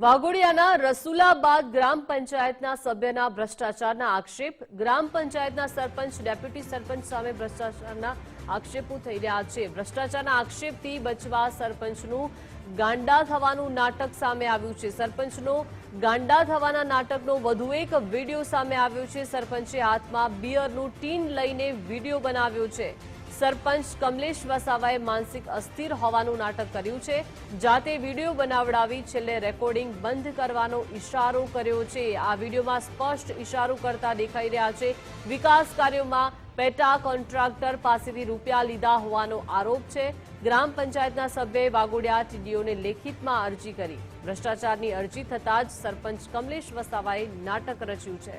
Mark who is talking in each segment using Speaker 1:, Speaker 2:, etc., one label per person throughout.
Speaker 1: વાઘોડિયાના રસુલાબાદ ગ્રામ પંચાયતના સભ્યના ભ્રષ્ટાચારના આક્ષેપ. ગ્રામ પંચાયતના સરપંચ, ડેપ્યુટી સરપંચ સામે ભ્રષ્ટાચારના આક્ષેપો થઈ રહ્યા છે. ભ્રષ્ટાચારના આક્ષેપથી બચવા સરપંચનું ગાંડા થવાનું નાટક સામે આવ્યું છે. સરપંચનો ગાંડા થવાના નાટકનો વધુ એક વીડિયો સામે આવ્યો છે. સરપંચે હાથમાં બિયરનું ટીન લઈને વીડિયો બનાવ્યો છે. સરપંચ કમલેશ વસાવાએ માનસિક અસ્થિર હોવાનું નાટક કર્યું છે. જાતે વીડિયો બનાવડાવી છેલ્લે રેકોર્ડિંગ બંધ કરવાનો ઇશારો કર્યો છે. આ વિડીયોમાં સ્પષ્ટ ઇશારો કરતા દેખાઈ રહ્યા છે. વિકાસ કાર્યોમાં પેટા કોન્ટ્રાક્ટર પાસેથી રૂપિયા લીધા હોવાનો આરોપ છે. ગ્રામ પંચાયતના સભ્યએ વાગોડિયા ટીડીઓને લેખિતમાં અરજી કરી. ભ્રષ્ટાચારની અરજી થતાં જ સરપંચ કમલેશ વસાવાએ નાટક રચ્યું છે.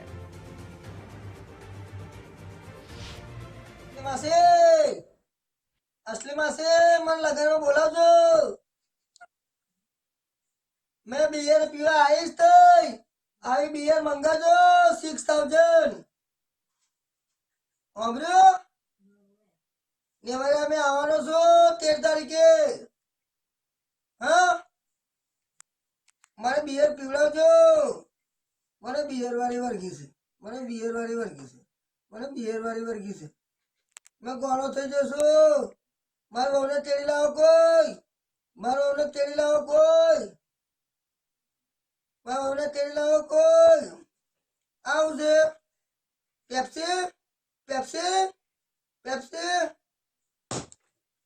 Speaker 2: માસે મને લગનમાં બોલાવજો. મેં બિયર પીવા આવીશ તઈ. આવી બિયર મંગાજો સિક્સ થાઉઝન્ડ સાંભળ્યો? ને હવે અમે આવવાનો છો, તેર તારીખે. હા? મને બિયર પીવડાવજો. મને બિયર વાળી વર્ગી છે. મને બિયર વાળી વર્ગી છે. મને બિયર વાળી વર્ગી છે. મેં ગોળો થઈ જશો. મારા વહુને તેડી લાવો કોઈ? મારા વહુને તેડી લાવો કોઈ? મારો વહુને તેડી લાવો કોઈ? આવું છે પેપ્સી? પેપ્સી? પેપ્સી?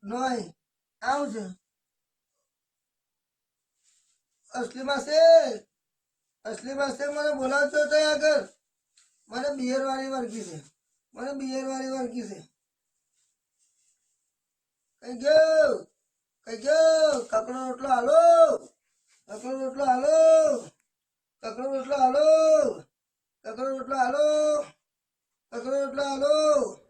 Speaker 2: નોય આવું અસલી માસે અસલી માસે મને બોલાવજો હતો આગળ. મને બિયર વાળી વર્ગી છે. મને બિયર વાળી વર્ગી છે. કઈ ગયો? કઈ ગયો? કકડો રોટલો હાલો? કકડો રોટલો હાલો? કકડો રોટલો હાલો? કકડો રોટલો હાલો? કકડો રોટલો હાલો?